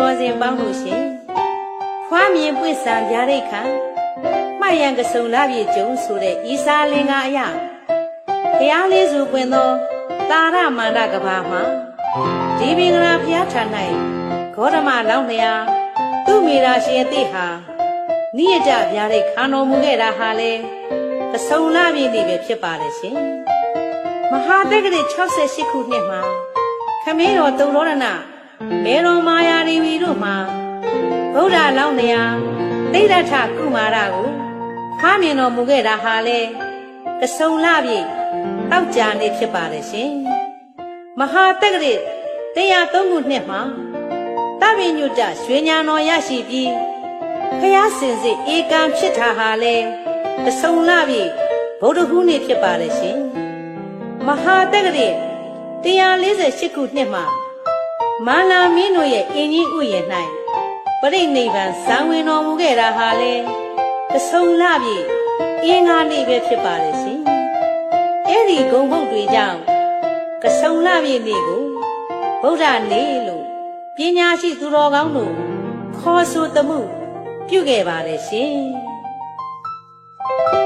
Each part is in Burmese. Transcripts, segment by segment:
တော်စင်ပေါင်းလို့ရှင်ဖွားမြင်ပွင့်ဆံပြားရိတ်ခံမှတ်ရန်ကစုံလာပြေကျုံဆိုတဲ့ဤစာလင်္ကာအယဖျားလေးစုပွင့်သောတာရမန္တကဘာမှာဒီပင်ကရာဖျားထံ၌ဂေါတမလောင်းလျာသူ့မိရာရှင်အသိဟာနိယကြပြားရိတ်ခံတော်မူခဲ့တာဟာလေကစုံလာပြေနေပဲဖြစ်ပါလေရှင်မဟာတက္ကရာ68ခုနှစ်မှာခမင်းတော်တုံရောဒ နာမေတော်မာယာရီဝီတို့မှာဗုဒ္ဓလောင်းနေရာတိဋ္ဌထကုမာရကိုဖားမြင်တော်မူခဲ့တာဟာလေကစုံလပြည့်တောက်ကြနေဖြစ်ပါတယ်ရှင်မဟာတက္ကရာတရားသုံးခုနှစ်မှာတပည့်ညွတ်တရွှေညာတော်ရရှိပြီးဖျားစင်စစ်ဧကံဖြစ်တာဟာလေကစုံလပြည့်ဗုဒ္ဓဟူးနေ့ဖြစ်ပါတယ်ရှင်မဟာတက္ကရာ148ခုနှစ်မှာ မာနာမင်းတို့ရဲ့အင်ကြီးဥယျာဉ်၌ပရိနိဗ္ဗာန်ဇံဝင်တော်မူခဲ့တာဟာလေတဆုံလပြည့်အင်္ဂါနေ့ပဲဖြစ်ပါတယ်ရှင်။အဲ့ဒီဂုံဘုတ်တွေကြောင့်ကဆုံလပြည့်နေ့ကိုဗုဒ္ဓနေ့လို့ပညာရှိသူတော်ကောင်းတို့ခေါ်ဆိုသမှုပြုခဲ့ပါတယ်ရှင်။ဖွား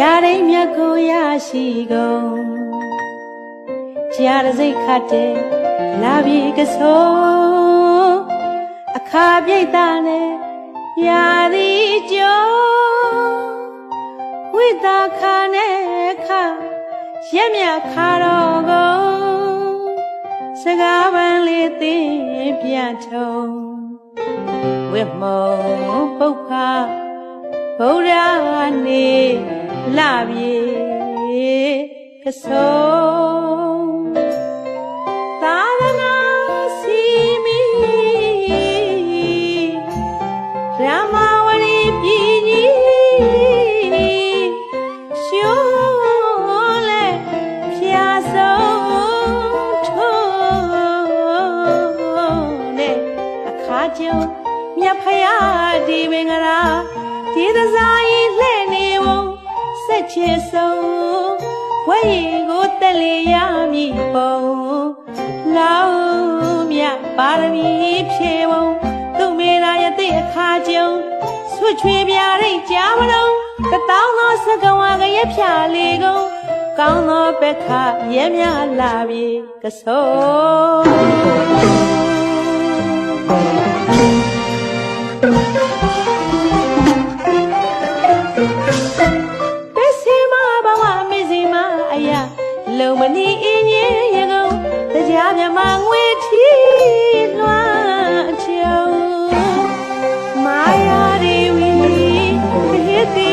ရိတ်မြတ်ကိုရရှိကုန်ကြာရစိတ်ခတ်တဲ့လာပြီကဆိုးအခါပြိတ်တာနဲ့ရာသည်ကျော်ဝိတာခါနဲ့ခရက်မြတ်ခါတော်ကုန်စကားပန်းလေးသိပြန်ထုံဝိမောပုပ္ဖဗုဒ္ဓနေ လပြေကဆုံးသာသနာစီမီရမဝရီပြည်ကြီးရှုံးလဲဖျားဆုံးထုံးနဲ့အခါကျုံမြတ်ဖယားဒီမင်္ဂလာဒီသစားကြီးလှဲ့ နေဝုံစက်ချေဆုံးဝဲရီကိုတက်လေရမည်ပုံလောင်းမြတ်ပါရမီဖြေဝုံသူမေရာယတိအခါကျုံဆွချွေပြရိတ်ကြာမလုံးတတောင်းသောစကဝါကရက်ဖြာလေးကုန်ကောင်းသောပက္ခရဲမြလာပြီကဆိုး နီအင်းရင်ရကုန်တရားမြမငွေထီလွှမ်းချုံမာယာရီဝီဟိတိ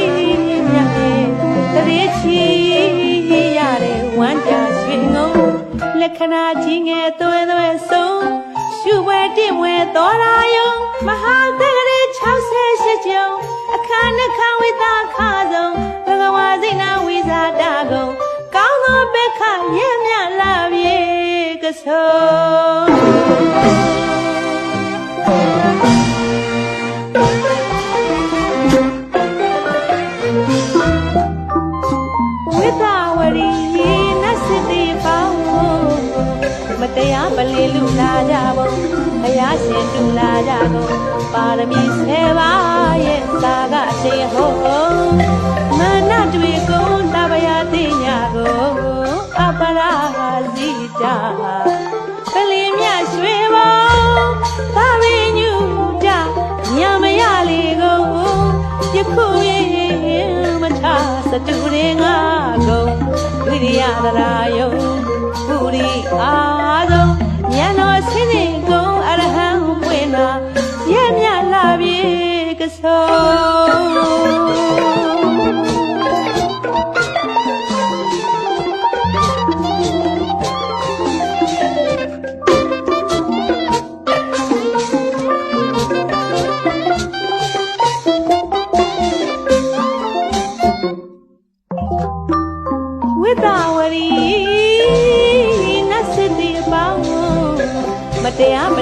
မြတ်ရဲ့တရေချီရတဲ့ဝမ်းတာရွှေငုံလက္ခဏာကြီးငယ်သွဲသွဲဆုံးရှုပွဲတင့်ဝဲတော်ရာယုံမဟာသက္ကရေ68ကျုံအခါနှခဝိတာခါဆုံးဘဂဝါစိနာဝိဇာတကုံကောင်း သောဘက္ခရဲမြလာပြေကဆုံးဝိတာဝရီနတ်စတိပေါင်းမတရားပလီလူလာကြပုံဘုရားရှင်တူလာကြကုန်ပါရမီဆယ်ပါးရဲ့သာကအရှိန်ဟုံးမနတွေကုန်တပယာသိညာကုန်အ ပရာဇိတာပလီမြရွှေဘုံသာဝိညူကြညမရလေကုန်ယခုရင်မထစတူရင်ငါကုန်ဝိရိယသရာယုံပုရိအာ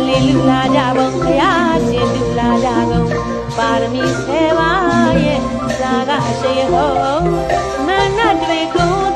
လီလူလာကြပုံခရရှင်လူလာကြကုန်ပါရမီဆယ်ပါးရဲ့ဇာကအရှိဟောမနတ်တွေကို